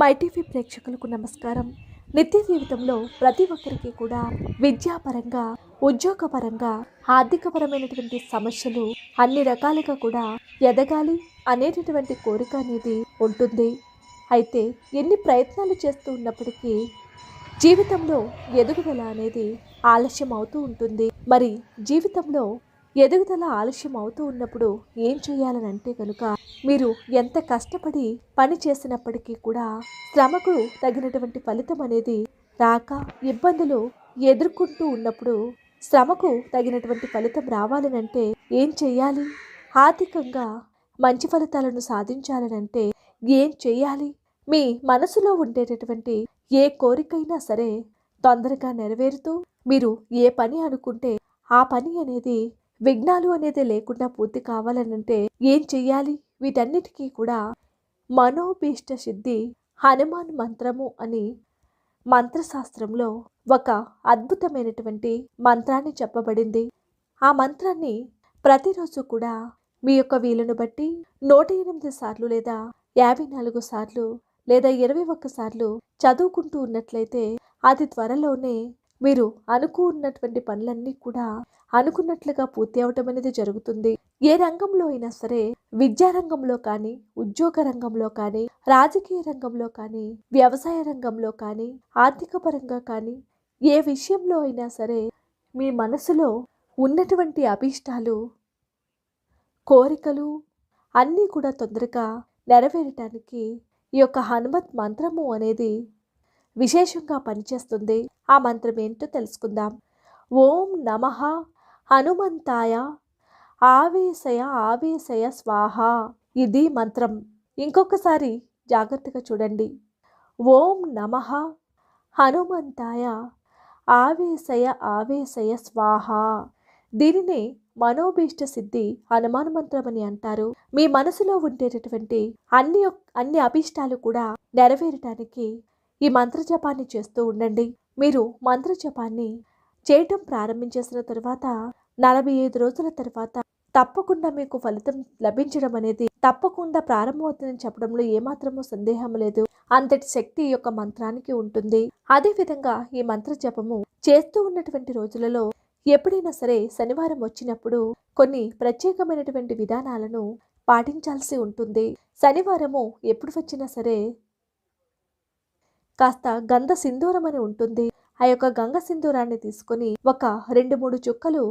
MyTV ప్రేక్షకులకు నమస్కారం. నిత్య జీవితంలో ప్రతి ఒక్కరికి కూడా విద్యాపరంగా ఉద్యోగపరంగా ఆర్థికపరమైనటువంటి సమస్యలు అన్ని రకాలుగా కూడా ఎదగాలి అనేటటువంటి కోరిక అనేది ఉంటుంది. అయితే ఎన్ని ప్రయత్నాలు చేస్తూ ఉన్నప్పటికీ జీవితంలో ఎదుగుదల అనేది ఆలస్యం అవుతూ ఉంటుంది. మరి జీవితంలో ఎదుగుదల ఆలస్యం అవుతూ ఉన్నప్పుడు ఏం చేయాలనంటే కనుక మీరు ఎంత కష్టపడి పని చేసినప్పటికీ కూడా శ్రమకు తగినటువంటి ఫలితం అనేది రాక ఇబ్బందులు ఎదుర్కొంటూ ఉన్నప్పుడు శ్రమకు తగినటువంటి ఫలితం రావాలనంటే ఏం చేయాలి? ఆర్థికంగా మంచి ఫలితాలను సాధించాలనంటే ఏం చేయాలి? మీ మనసులో ఉండేటటువంటి ఏ కోరికైనా సరే తొందరగా నెరవేరుతూ మీరు ఏ పని అనుకుంటే ఆ పని అనేది విఘ్నాలు అనేది లేకుండా పూర్తి కావాలనంటే ఏం చెయ్యాలి? వీటన్నిటికీ కూడా మనోభీష్ట సిద్ధి హనుమాన్ మంత్రము అని మంత్రశాస్త్రంలో ఒక అద్భుతమైనటువంటి మంత్రాన్ని చెప్పబడింది. ఆ మంత్రాన్ని ప్రతిరోజు కూడా మీ యొక్క వీలును బట్టి నూట ఎనిమిది సార్లు లేదా యాభై నాలుగు సార్లు లేదా ఇరవై ఒక్క సార్లు చదువుకుంటూ ఉన్నట్లయితే అది త్వరలోనే మీరు అనుకున్నటువంటి పనులన్నీ కూడా అనుకున్నట్లుగా పూర్తి అవటం అనేది జరుగుతుంది. ఏ రంగంలో అయినా సరే విద్యా రంగంలో కానీ ఉద్యోగ రంగంలో కానీ రాజకీయ రంగంలో కానీ వ్యవసాయ రంగంలో కానీ ఆర్థిక పరంగా కానీ ఏ విషయంలో అయినా సరే మీ మనసులో ఉన్నటువంటి అభీష్టాలు కోరికలు అన్నీ కూడా తొందరగా నెరవేరటానికి ఈ యొక్క హనుమత్ మంత్రము అనేది విశేషంగా పనిచేస్తుంది. ఆ మంత్రం ఏంటో తెలుసుకుందాం. ఓం నమ హనుమంతాయ ఆవేశయ ఆవేశయ స్వాహ. ఇది మంత్రం. ఇంకొకసారి జాగ్రత్తగా చూడండి. ఓం నమ. హనుమంతాయ ఆవేశయ ఆవేశయ స్వాహ. దీనిని మనోభీష్ట సిద్ధి హనుమాన్ మంత్రం అని అంటారు. మీ మనసులో ఉండేటటువంటి అన్ని అన్ని అభీష్టాలు కూడా నెరవేరటానికి ఈ మంత్రజపాన్ని చేస్తూ ఉండండి. మీరు మంత్రజపాన్ని చేయటం ప్రారంభించేసిన తర్వాత నలభై ఐదు రోజుల తర్వాత తప్పకుండా మీకు ఫలితం లభించడం అనేది తప్పకుండా ప్రారంభమవుతుందని చెప్పడంలో ఏమాత్రమూ సందేహం లేదు. అంతటి శక్తి యొక్క మంత్రానికి ఉంటుంది. అదేవిధంగా ఈ మంత్ర జపము చేస్తూ ఉన్నటువంటి రోజులలో ఎప్పుడైనా సరే శనివారం వచ్చినప్పుడు కొన్ని ప్రత్యేకమైనటువంటి విధానాలను పాటించాల్సి ఉంటుంది. శనివారము ఎప్పుడు వచ్చినా సరే కాస్త గంధ సింధూరం అని ఉంటుంది. ఆ యొక్క గంగ సింధూరాన్ని తీసుకొని ఒక రెండు మూడు చుక్కలు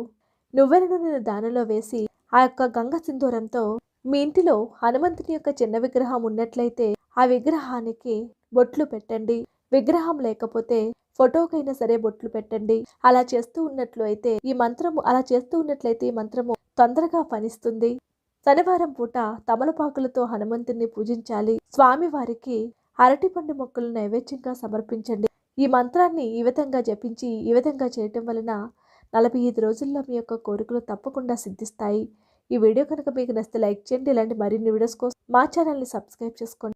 నువ్వెల నూనెను దానిలో వేసి ఆ యొక్క గంగ సింధూరంతో మీ ఇంటిలో హనుమంతుని యొక్క చిన్న విగ్రహం ఉన్నట్లయితే ఆ విగ్రహానికి బొట్లు పెట్టండి. విగ్రహం లేకపోతే ఫోటోకైనా సరే బొట్లు పెట్టండి. అలా చేస్తూ ఉన్నట్లు అయితే ఈ మంత్రము అలా చేస్తూ ఉన్నట్లయితే ఈ మంత్రము తొందరగా ఫలిస్తుంది. శనివారం పూట తమలపాకులతో హనుమంతుని పూజించాలి. స్వామి వారికి అరటిపండు మొక్కలు నైవేద్యంగా సమర్పించండి. ఈ మంత్రాన్ని ఈ విధంగా జపించి ఈ విధంగా చేయటం వలన నలభై ఐదు రోజుల్లో మీ యొక్క కోరికలు తప్పకుండా సిద్ధిస్తాయి. ఈ వీడియో కనుక మీకు నచ్చితే లైక్ చేయండి. ఇలాంటి మరిన్ని వీడియోస్ కోసం మా ఛానల్ని సబ్స్క్రైబ్ చేసుకోండి.